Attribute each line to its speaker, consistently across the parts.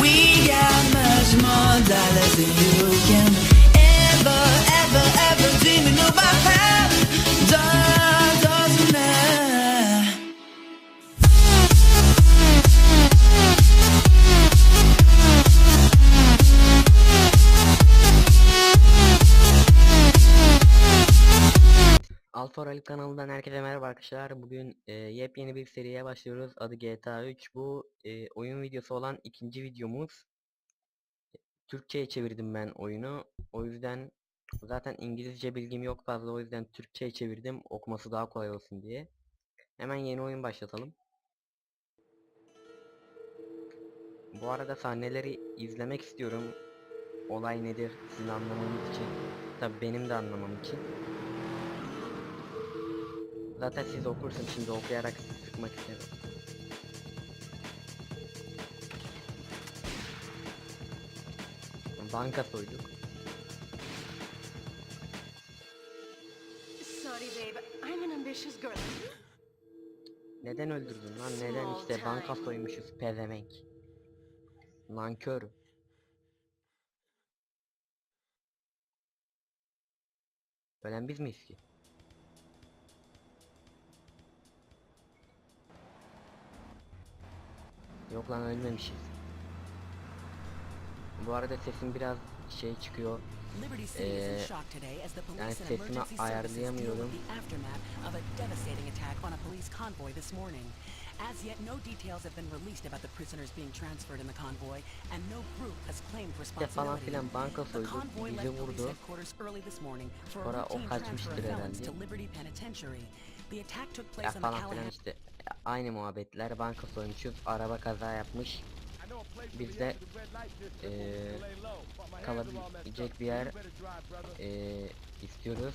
Speaker 1: We got much more dollars than you
Speaker 2: Rally kanalından herkese merhaba arkadaşlar. Bugün e, yepyeni bir seriye başlıyoruz. Adı GTA 3. Bu e, oyun videosu olan ikinci videomuz. Türkçe'ye çevirdim ben oyunu. O yüzden zaten İngilizce bilgim yok fazla. O yüzden Türkçe'ye çevirdim. Okuması daha kolay olsun diye. Hemen yeni oyun başlatalım. Bu arada sahneleri izlemek istiyorum. Olay nedir sizin anlamanız için. Tabi benim de anlamam için. Zaten siz okursun şimdi okuyarak sizi sıkmak isterim. Banka soyduk.
Speaker 3: Sorry, babe. I'm an ambitious girl.
Speaker 2: Neden öldürdün lan? Neden işte banka soymuşuz pezevenk. Nankör. Ölen biz miyiz ki? Yok lan ölmemişiz. Bu arada sesim biraz şey çıkıyor. Ee, yani sesimi ayarlayamıyorum.
Speaker 4: As yet, no details have been released about the prisoners being transferred in the convoy, and no group has claimed responsibility. The convoy left police headquarters early this morning for a routine transfer of felons to Liberty Penitentiary. The attack took place on the Callahan
Speaker 2: aynı muhabbetler banka soymuşuz araba kaza yapmış. Biz de eee kalabilecek bir yer eee istiyoruz.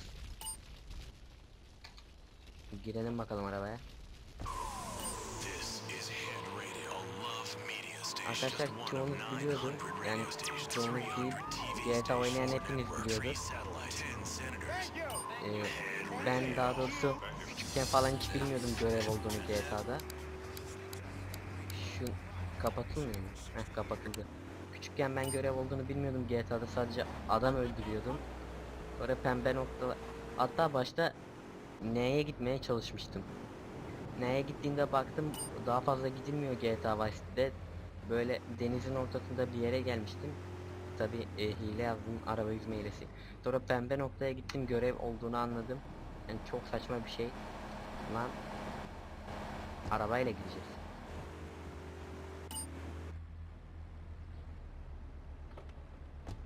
Speaker 2: Girelim bakalım arabaya. Arkadaşlar çoğunuz biliyordur. Yani çoğunuz değil GTA oynayan hepiniz
Speaker 5: senators.
Speaker 2: Eee, ben daha doğrusu küçükken falan hiç bilmiyordum görev olduğunu GTA'da. Şu kapatılmıyor mu? Heh kapatıldı. Küçükken ben görev olduğunu bilmiyordum GTA'da sadece adam öldürüyordum. Sonra pembe nokta hatta başta N'ye gitmeye çalışmıştım. N'ye gittiğimde baktım daha fazla gidilmiyor GTA Vice City'de. Böyle denizin ortasında bir yere gelmiştim. Tabi hile yazdım araba yüzme hilesi. Sonra pembe noktaya gittim görev olduğunu anladım. Yani çok saçma bir şey. Lan arabayla gideceğiz.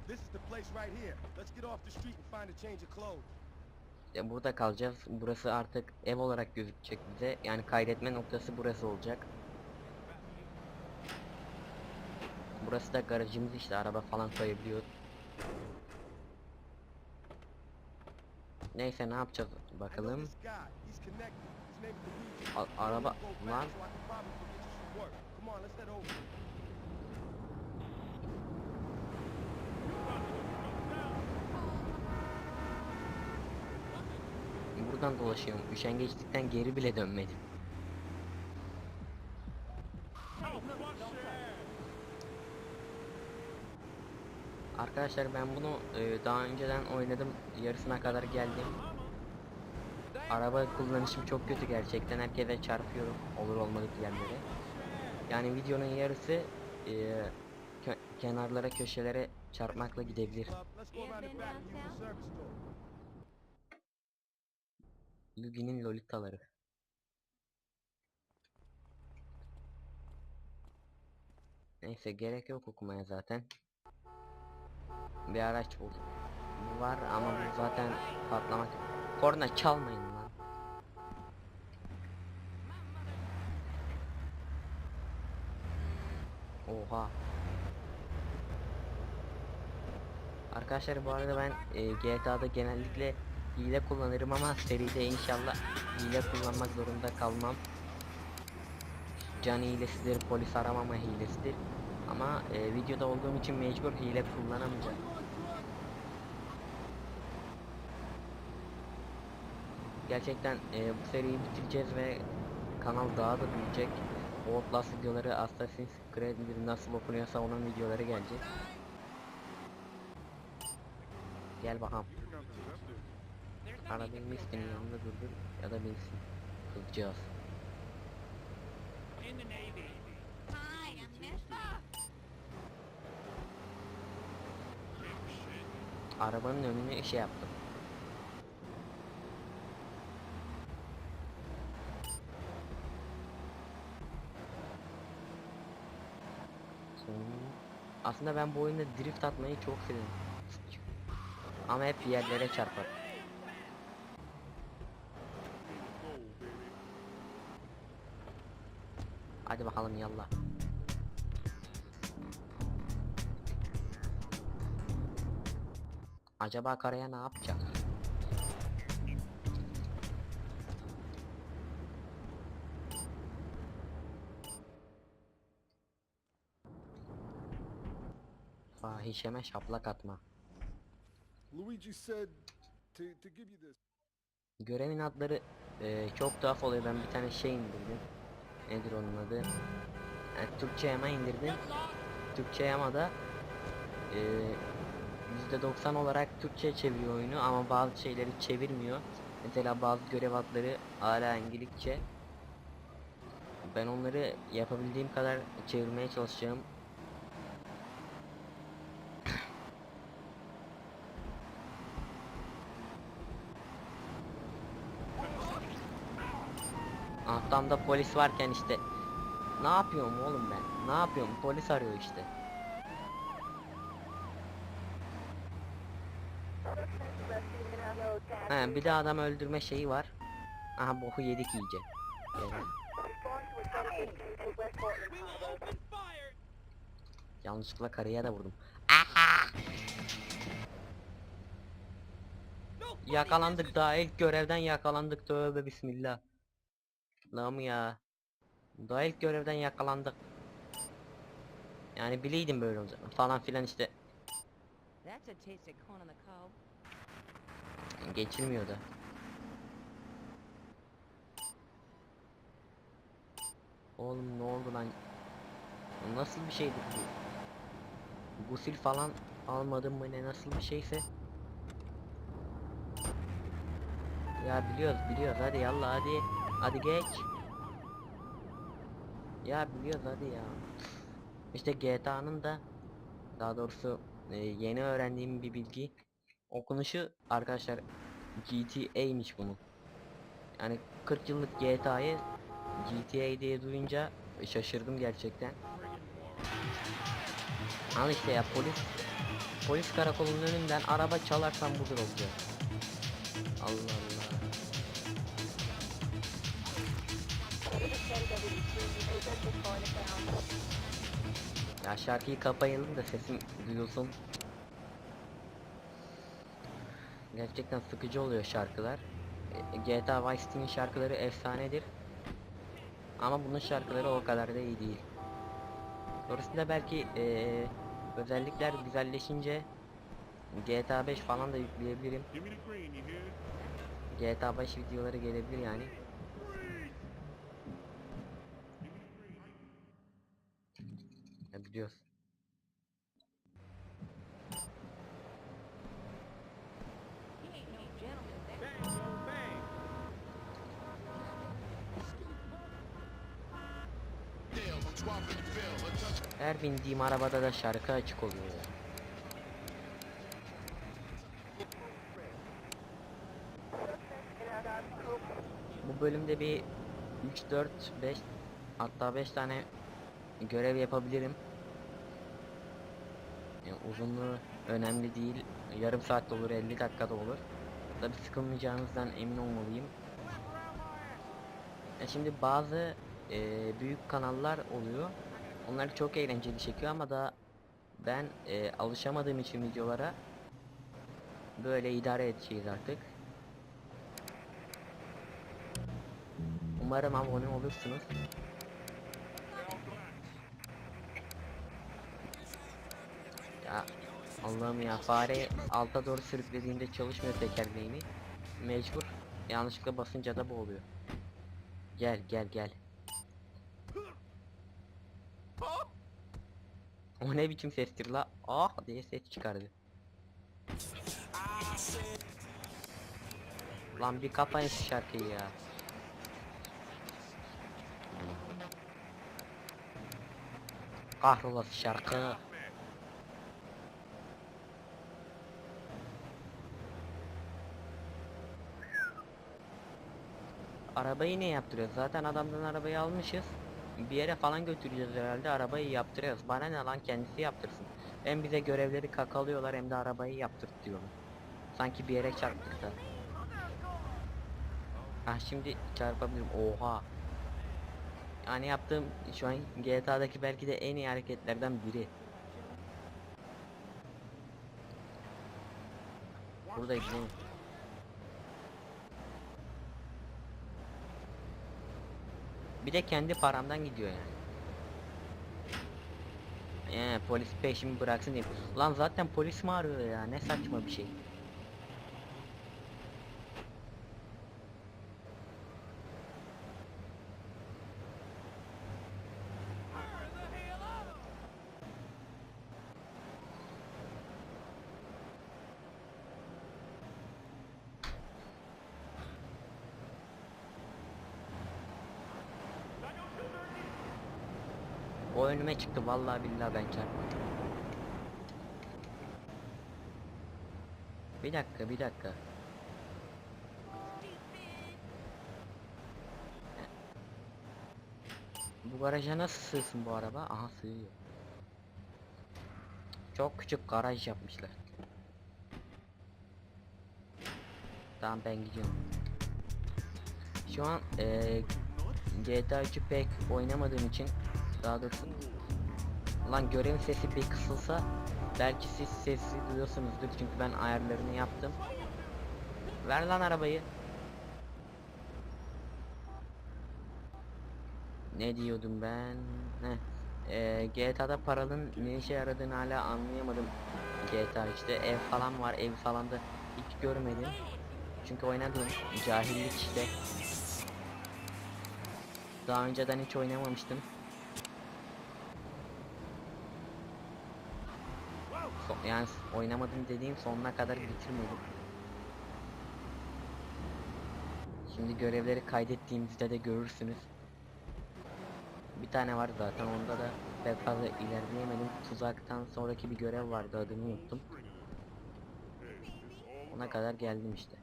Speaker 6: This is the place right here. Let's get off the street and find a change of clothes.
Speaker 2: Ya burada kalacağız. Burası artık ev olarak gözükecek bize. Yani kaydetme noktası burası olacak. Burası da garajımız işte araba falan koyabiliyoruz. Neyse ne yapacağız bakalım. Araba lan buradan dolaşıyorum. Üşengeçlikten geri bile dönmedim. Arkadaşlar ben bunu e, daha önceden oynadım. Yarısına kadar geldim. Araba kullanışım çok kötü gerçekten. Herkese çarpıyorum. Olur olmadık yerlere. Yani videonun yarısı e, kö- kenarlara köşelere çarpmakla gidebilir. Lugi'nin lolitaları. Neyse gerek yok okumaya zaten. Bir araç buldum. Bu var ama bu zaten patlamak. Korna çalmayın lan. Oha. Arkadaşlar bu arada ben e, GTA'da genellikle hile kullanırım ama seride inşallah hile kullanmak zorunda kalmam. Can hilesidir, polis aramama hilesidir. Ama e, videoda olduğum için mecbur hile kullanamayacağım. Gerçekten e, bu seriyi bitireceğiz ve kanal daha da büyüyecek. Outlast videoları, Assassin's Kredileri nasıl okunuyorsa onun videoları gelecek. Gel bakalım. Aradığın miskinin yanında durdur ya da binsin. Kızcağız. Arabanın önüne şey yaptım. Sonra- Aslında ben bu oyunda drift atmayı çok seviyorum. Ama hep yerlere çarpar. Hadi bakalım yallah. Acaba karaya ne yapacak? Fahişeme şaplak atma.
Speaker 6: Luigi said to, to give you this.
Speaker 2: Görevin adları eee, çok tuhaf oluyor. Ben bir tane şey indirdim. Nedir onun adı? Yani Türkçe yama indirdim. Türkçe yamada eee %90 olarak Türkçe çeviriyor oyunu ama bazı şeyleri çevirmiyor. Mesela bazı görev adları hala İngilizce. Ben onları yapabildiğim kadar çevirmeye çalışacağım. Arkamda polis varken işte ne yapıyorum oğlum ben? Ne yapıyorum? Polis arıyor işte. He, bir de adam öldürme şeyi var. Aha boku yedik iyice. Yanlışlıkla karıya da vurdum. Yakalandık daha ilk görevden yakalandık tövbe bismillah. Lan ya. Daha ilk görevden yakalandık. Yani bileydim böyle olacak falan filan işte geçilmiyordu. Oğlum ne oldu lan? Nasıl bir şeydi bu? Gusül falan almadım mı ne nasıl bir şeyse? Ya biliyoruz biliyoruz hadi yallah hadi. Hadi geç. Ya biliyoruz hadi ya. İşte GTA'nın da daha doğrusu e, yeni öğrendiğim bir bilgi okunuşu arkadaşlar GTA'ymiş bunun. Yani 40 yıllık GTA'yı GTA diye duyunca şaşırdım gerçekten. Al işte ya polis polis karakolunun önünden araba çalarsan budur olacak. Allah Allah. Ya şarkıyı kapayalım da sesim duyulsun. Gerçekten sıkıcı oluyor şarkılar. E, GTA Vice City'nin şarkıları efsanedir. Ama bunun şarkıları o kadar da iyi değil. Sonrasında belki eee, özellikler güzelleşince GTA 5 falan da yükleyebilirim. GTA 5 videoları gelebilir yani. Bindiğim arabada da şarkı açık oluyor ya. Bu bölümde bir 3 4 5 hatta 5 tane görev yapabilirim. Yani uzunluğu önemli değil. Yarım saat de olur, 50 dakika da olur. Tabi sıkılmayacağınızdan emin olmalıyım. Ya şimdi bazı eee, büyük kanallar oluyor. Onlar çok eğlenceli çekiyor ama da ben eee, alışamadığım için videolara böyle idare edeceğiz artık. Umarım abone olursunuz. Ya Allah'ım ya fare alta doğru sürüklediğinde çalışmıyor tekerleğini. Mecbur. Yanlışlıkla basınca da bu oluyor. Gel gel gel. O ne biçim sestir la? Ah diye ses çıkardı. Lan bir kapayın şu şarkıyı ya. Kahrolası şarkı. Arabayı ne yaptırıyoruz? Zaten adamdan arabayı almışız. Bir yere falan götüreceğiz herhalde. Arabayı yaptırıyoruz. Bana ne lan kendisi yaptırsın. Hem bize görevleri kakalıyorlar hem de arabayı yaptırt diyorlar. Sanki bir yere çarptık da. Ah şimdi çarpabilirim. Oha. Yani yaptığım şu an GTA'daki belki de en iyi hareketlerden biri. Burada gidelim. Bir de kendi paramdan gidiyor yani. Ee, polis peşimi bıraksın diye. Lan zaten polis mi arıyor ya? Ne saçma bir şey. O önüme çıktı vallahi billahi ben çarpmadım. Bir dakika bir dakika. Bu garaja nasıl sığsın bu araba? Aha sığıyor. Çok küçük garaj yapmışlar. Tamam ben gidiyorum. Şu an eee GTA 3'ü pek oynamadığım için daha doğrusu lan görevin sesi bir kısılsa belki siz sesi duyuyorsunuzdur çünkü ben ayarlarını yaptım. Ver lan arabayı. Ne diyordum ben? Heh. Ee, GTA'da paranın ne işe yaradığını hala anlayamadım. GTA işte ev falan var ev falan da hiç görmedim. Çünkü oynadım cahillik işte. Daha önceden hiç oynamamıştım. So- yani oynamadım dediğim sonuna kadar bitirmedim. Şimdi görevleri kaydettiğimizde de görürsünüz. Bir tane var zaten onda da pek fazla ilerleyemedim. Tuzaktan sonraki bir görev vardı adını unuttum. Ona kadar geldim işte.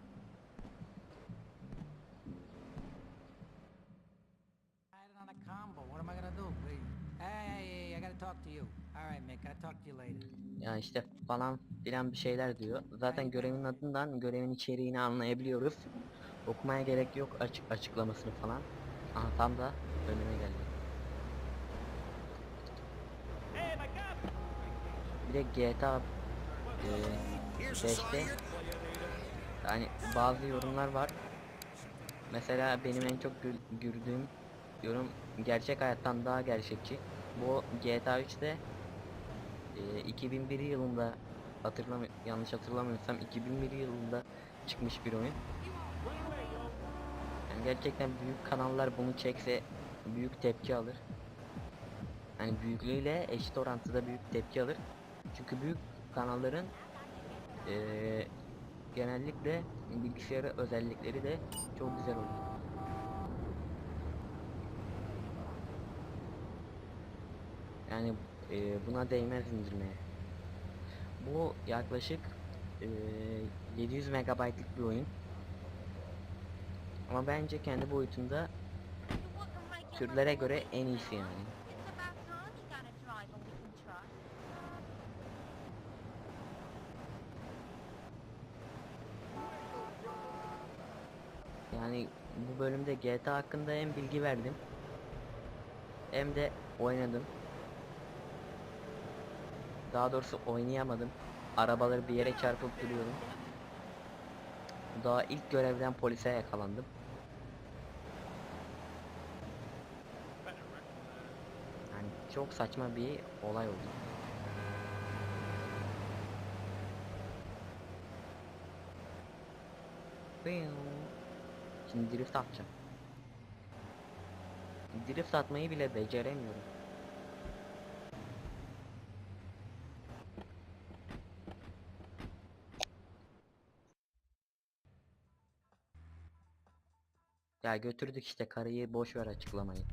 Speaker 7: Riding on a combo. What am I gonna do, please? Hey, hey, hey, I gotta talk to you. All right, Mick, I'll talk to you later.
Speaker 2: Ya işte falan filan bir şeyler diyor. Zaten görevin adından görevin içeriğini anlayabiliyoruz. Okumaya gerek yok açık açıklamasını falan. Aha tam da önüme geldi. Bir de GTA 5'te yani bazı yorumlar var. Mesela benim en çok gül- güldüğüm yorum gerçek hayattan daha gerçekçi. Bu GTA 3'te e, 2001 yılında hatırlam yanlış hatırlamıyorsam 2001 yılında çıkmış bir oyun. Yani gerçekten büyük kanallar bunu çekse büyük tepki alır. Yani büyüklüğüyle eşit orantıda büyük tepki alır. Çünkü büyük kanalların eee, genellikle bilgisayarı özellikleri de çok güzel olur. Yani eee, buna değmez indirmeye. Bu yaklaşık eee, 700 megabaytlık bir oyun. Ama bence kendi boyutunda türlere göre en iyisi yani. Yani bu bölümde GTA hakkında hem bilgi verdim hem de oynadım. Daha doğrusu oynayamadım. Arabaları bir yere çarpıp duruyorum. Daha ilk görevden polise yakalandım. Yani çok saçma bir olay oldu. Şimdi drift atacağım. Drift atmayı bile beceremiyorum. Ya götürdük işte karıyı boş ver açıklamayı.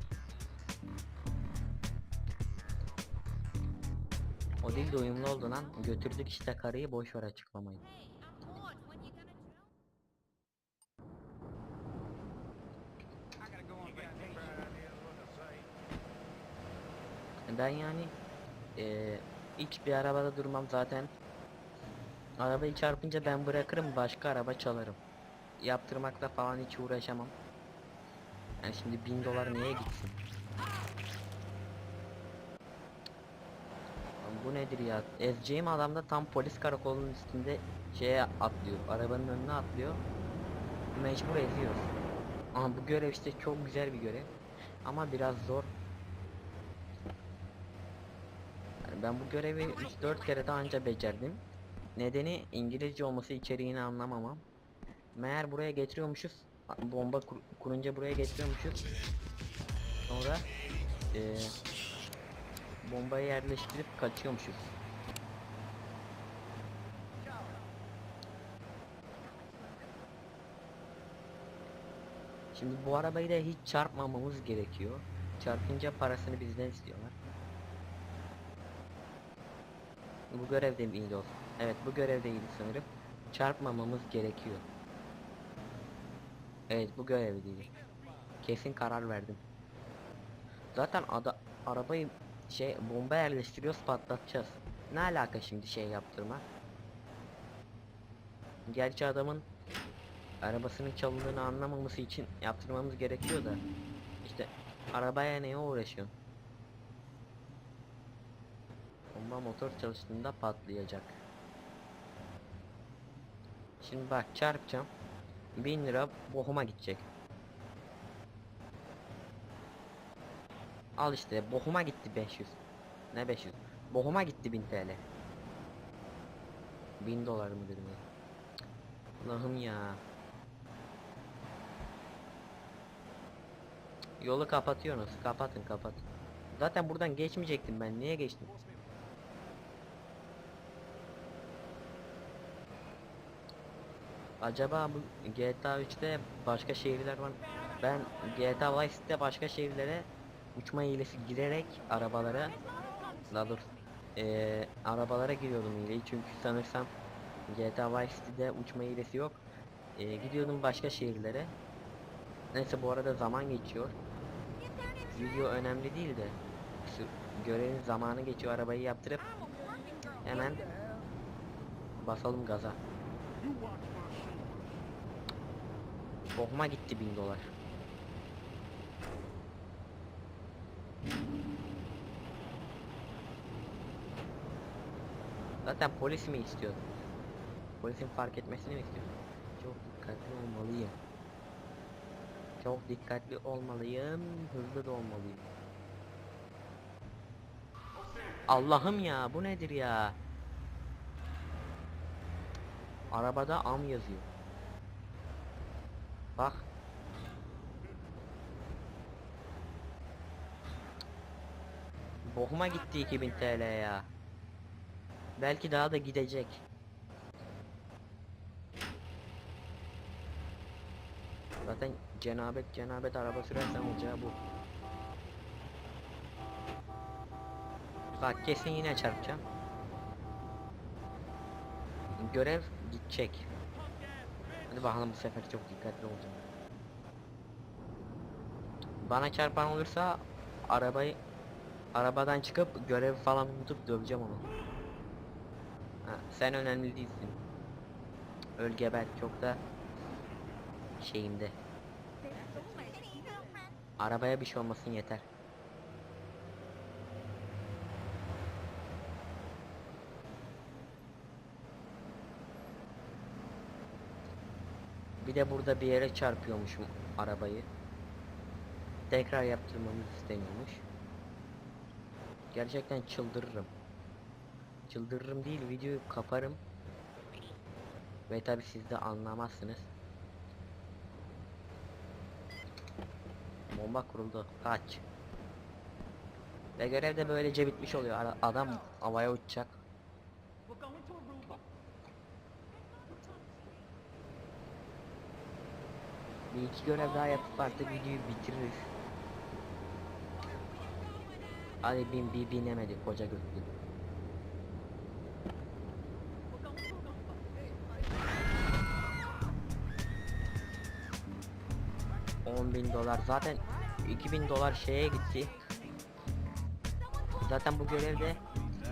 Speaker 2: O değil de uyumlu oldu lan. Götürdük işte karıyı boş ver açıklamayı. Ben yani eee hiç bir arabada durmam zaten. Arabayı çarpınca ben bırakırım başka araba çalarım. Yaptırmakla falan hiç uğraşamam. Yani şimdi bin dolar neye gitsin? Bu nedir ya? Ezeceğim adam da tam polis karakolunun üstünde şeye atlıyor. Arabanın önüne atlıyor. Mecbur eziyor. Ama bu görev işte çok güzel bir görev. Ama biraz zor. Yani ben bu görevi 3-4 kere daha önce becerdim. Nedeni İngilizce olması içeriğini anlamamam. Meğer buraya getiriyormuşuz. Bomba kur- kurunca buraya getiriyormuşuz. Sonra eee bombayı yerleştirip kaçıyormuşuz. Şimdi bu arabayı da hiç çarpmamamız gerekiyor. Çarpınca parasını bizden istiyorlar. Bu görev de miydi o? Evet bu görev değildi sanırım. Çarpmamamız gerekiyor. Evet bu görev değil. Kesin karar verdim. Zaten ada arabayı şey bomba yerleştiriyoruz patlatacağız. Ne alaka şimdi şey yaptırma? Gerçi adamın arabasının çalındığını anlamaması için yaptırmamız gerekiyor da işte arabaya neye uğraşıyorsun? Bomba motor çalıştığında patlayacak. Şimdi bak çarpacağım. 1000 lira bohuma gidecek. Al işte bohuma gitti 500. Ne 500? Bohuma gitti 1000 TL. 1000 dolar mı dedim ya. Allah'ım ya. Yolu kapatıyorsunuz. Kapatın kapatın. Zaten buradan geçmeyecektim ben. Niye geçtim? Acaba bu GTA 3'te başka şehirler var. Ben GTA Vice City'de başka şehirlere uçma hilesi girerek arabalara la dur Ee, arabalara giriyordum hileyi çünkü sanırsam GTA Vice City'de uçma hilesi yok. Ee, gidiyordum başka şehirlere. Neyse bu arada zaman geçiyor. Video önemli değil de görevin zamanı geçiyor arabayı yaptırıp hemen basalım gaza. Bohuma gitti bin dolar. Zaten polis mi istiyor? Polisin fark etmesini mi istiyor? Çok dikkatli olmalıyım. Çok dikkatli olmalıyım. Hızlı da olmalıyım. Allah'ım ya bu nedir ya? Arabada am yazıyor. Bak. Bohuma gitti 2000 TL ya. Belki daha da gidecek. Zaten cenabet cenabet araba sürersen olacağı bu. Bak kesin yine çarpacağım. Görev gidecek. Hadi bakalım bu sefer çok dikkatli olacağım. Bana çarpan olursa arabayı arabadan çıkıp görev falan unutup döveceğim onu. Ha, sen önemli değilsin. Öl geber çok da şeyimde. Arabaya bir şey olmasın yeter. De burada bir yere çarpıyormuşum arabayı. Tekrar yaptırmamız isteniyormuş. Gerçekten çıldırırım. Çıldırırım değil videoyu kaparım. Ve tabi siz de anlamazsınız. Bomba kuruldu. Kaç. Ve görev de böylece bitmiş oluyor. Adam havaya uçacak. Bir iki görev daha yapıp artık videoyu bitiririz. Hadi bin bir binemedi koca gözlü. On bin dolar zaten 2000 dolar şeye gitti. Zaten bu görevde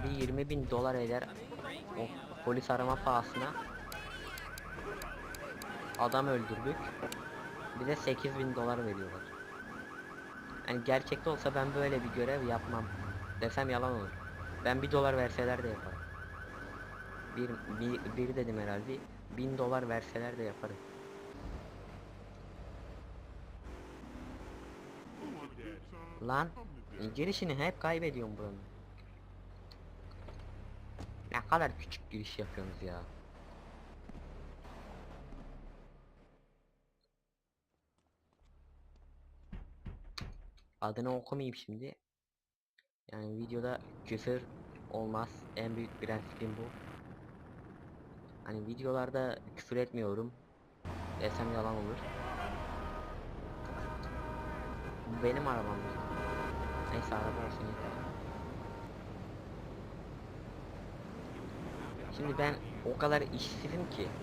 Speaker 2: bir 20 bin dolar eder. O polis arama pahasına. Adam öldürdük. Bir de 8000 dolar veriyorlar. Yani gerçekte olsa ben böyle bir görev yapmam. Desem yalan olur. Ben 1 dolar verseler de yaparım. Bir, bir, bir dedim herhalde. 1000 dolar verseler de yaparım. Lan girişini hep kaybediyorum buranın. Ne kadar küçük giriş yapıyorsunuz ya. Adını okumayayım şimdi. Yani videoda küfür olmaz. En büyük prensibim bu. Hani videolarda küfür etmiyorum. Desem yalan olur. Bu benim arabam. Neyse araba olsun yeter. Şimdi ben o kadar işsizim ki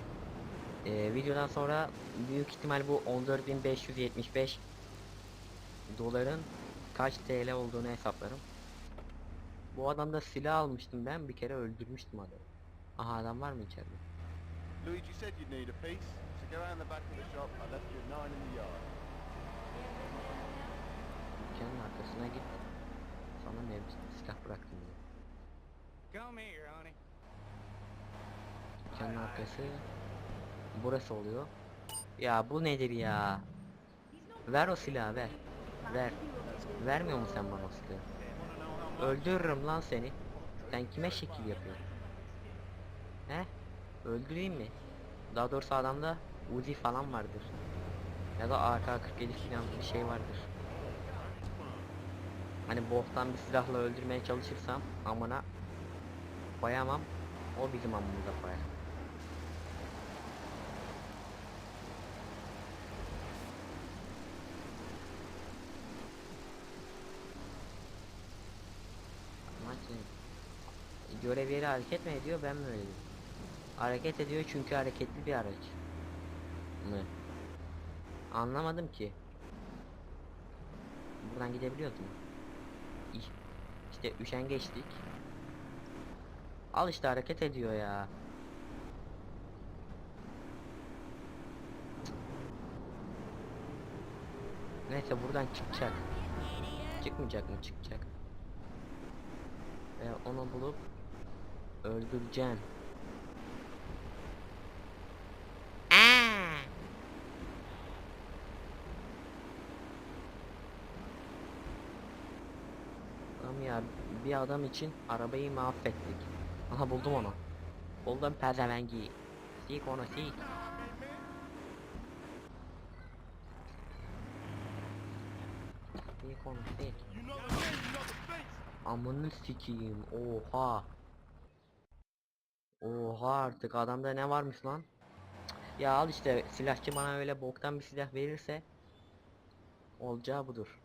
Speaker 2: eee, videodan sonra büyük ihtimal bu 14.575 doların kaç TL olduğunu hesaplarım. Bu adamda silah almıştım ben bir kere öldürmüştüm adamı. Aha adam var mı içeride?
Speaker 6: Luigi said you'd need a piece, so go around the back of the shop. I left you nine in the yard.
Speaker 2: Dükkanın arkasına git. Sana mevcut silah bıraktım diye.
Speaker 7: Come here, honey.
Speaker 2: Dükkanın arkası burası oluyor. Ya bu nedir ya? Ver o silahı ver. Ver. Vermiyor musun sen bana silahı? Öldürürüm lan seni. Sen kime şekil yapıyorsun? He? Öldüreyim mi? Daha doğrusu adamda Uzi falan vardır. Ya da AK-47 falan bir şey vardır. Hani boktan bir silahla öldürmeye çalışırsam amına koyamam. O bizim amımıza koyar. Görev yeri hareket mi ediyor ben mi öyle diyorum? Hareket ediyor çünkü hareketli bir araç. Mı? Anlamadım ki. Buradan? İh. İşte üşengeçlik. Al işte hareket ediyor ya. Neyse buradan çıkacak. Çıkmayacak mı? Çıkacak. Ve onu bulup öldüreceğim. Tamam ya bir adam için arabayı mahvettik. Aha buldum onu. Buldum pezevengi. Sik onu sik. Sik onu sik. Amını sikeyim. Oha. Oha artık adamda ne varmış lan? Ya al işte silahçı bana öyle boktan bir silah verirse olacağı budur.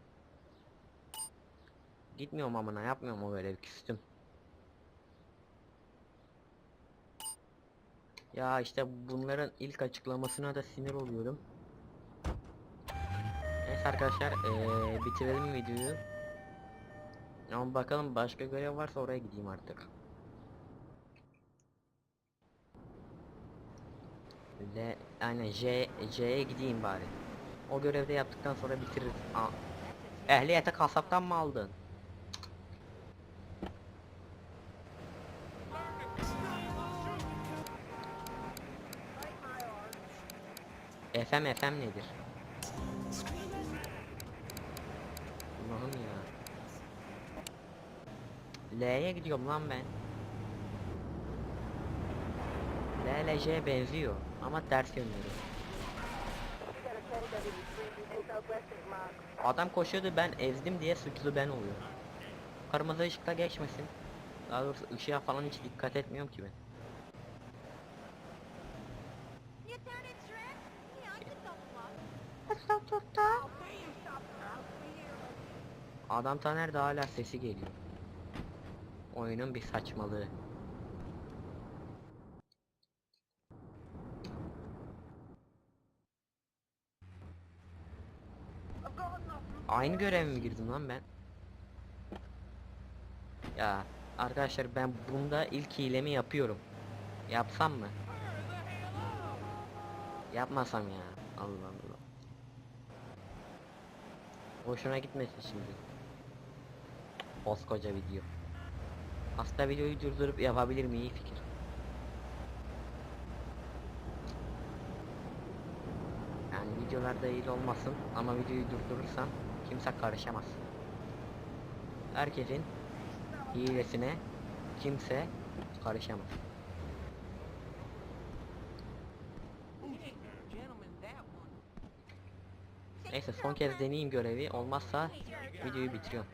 Speaker 2: Gitmiyorum amına yapmıyorum o görevi küstüm. Ya işte bunların ilk açıklamasına da sinir oluyorum. Neyse arkadaşlar eee bitirelim videoyu. Ama bakalım başka görev varsa oraya gideyim artık. L aynen J J'ye gideyim bari. O görevde yaptıktan sonra bitiririz. Aa. Ehliyete kasaptan mı aldın? FM FM nedir? Allah'ım ya. L'ye gidiyorum lan ben. L ile J benziyor ama ters yönleri. Adam koşuyordu ben ezdim diye suçlu ben oluyorum. Kırmızı ışıkta geçmesin. Daha doğrusu ışığa falan hiç dikkat etmiyorum ki ben. Adam Taner de hala sesi geliyor. Oyunun bir saçmalığı. Aynı görev mi girdim lan ben? Ya arkadaşlar ben bunda ilk hilemi yapıyorum. Yapsam mı? Yapmasam ya. Allah Allah. Hoşuna gitmesin şimdi. Koskoca video. Aslında videoyu durdurup yapabilir mi? İyi fikir. Yani videolarda iyi olmasın ama videoyu durdurursam kimse karışamaz. Herkesin hilesine kimse karışamaz. Neyse son kez deneyeyim görevi olmazsa videoyu bitiriyorum.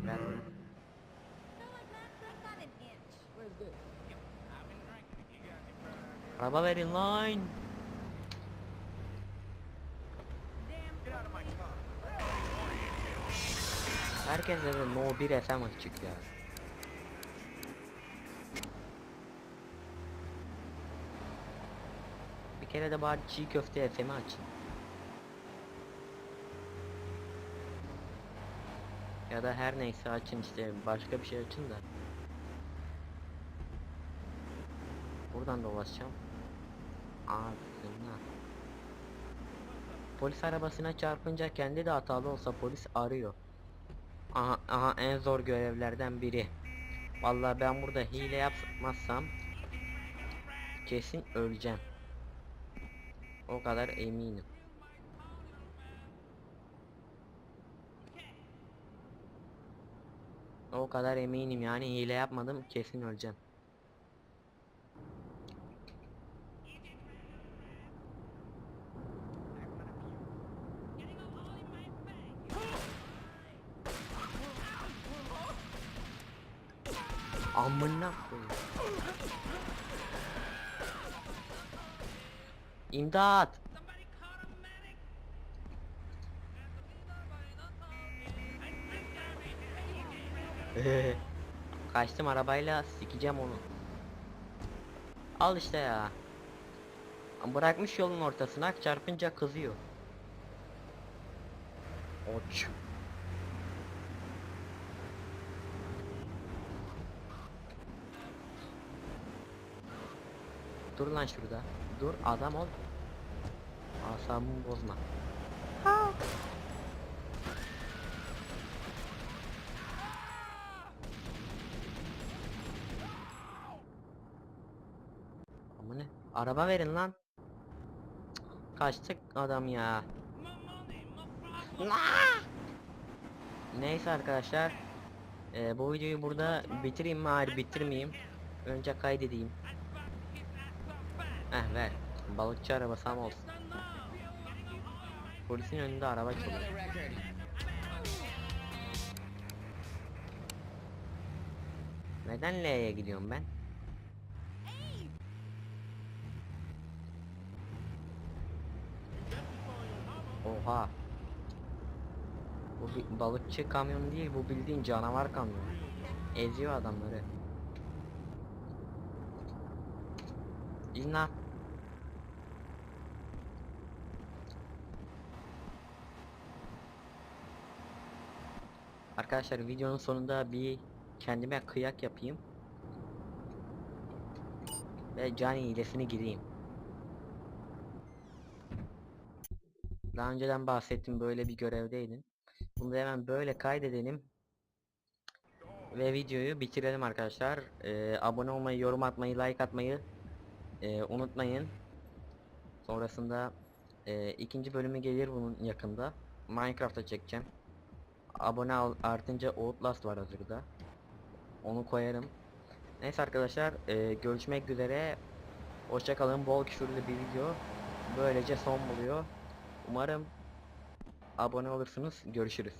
Speaker 8: İnch.
Speaker 2: Araba verin line. Herkes de no 1 FM açık ya. Bir kere de bari çiğ köfte FM'i açın. Ya da her neyse açın işte başka bir şey açın da. Buradan dolaşacağım. Ağzına. Polis arabasına çarpınca kendi de hatalı olsa polis arıyor. Aha, aha en zor görevlerden biri. Vallahi ben burada hile yapmazsam kesin öleceğim. O kadar eminim. O kadar eminim yani hile yapmadım kesin öleceğim. İmdat. Kaçtım arabayla sikeceğim onu. Al işte ya. Bırakmış yolun ortasına çarpınca kızıyor. Oç. Dur lan şurada. Dur adam ol. Asabımı bozma. Ama ne? Araba verin lan. Cık, Kaçtık adam ya. Neyse arkadaşlar. Ee, bu videoyu burada bitireyim mi? Hayır bitirmeyeyim. Önce kaydedeyim. Eh ver. Balıkçı arabası ama olsun. Polisin önünde araba çalıyor. Neden L'ye gidiyorum ben? Oha. Bu bir balıkçı kamyon değil bu bildiğin canavar kamyon. Eziyor adamları. İn Arkadaşlar videonun sonunda bir kendime kıyak yapayım. Ve can hilesini gireyim. Daha önceden bahsettim böyle bir görevdeydin. Bunu hemen böyle kaydedelim. Ve videoyu bitirelim arkadaşlar. Ee, abone olmayı, yorum atmayı, like atmayı ee, unutmayın. Sonrasında ee, ikinci bölümü gelir bunun yakında. Minecraft'a çekeceğim. Abone artınca Outlast var hazırda. Onu koyarım. Neyse arkadaşlar ee, görüşmek üzere. Hoşçakalın. Bol küfürlü bir video. Böylece son buluyor. Umarım abone olursunuz. Görüşürüz.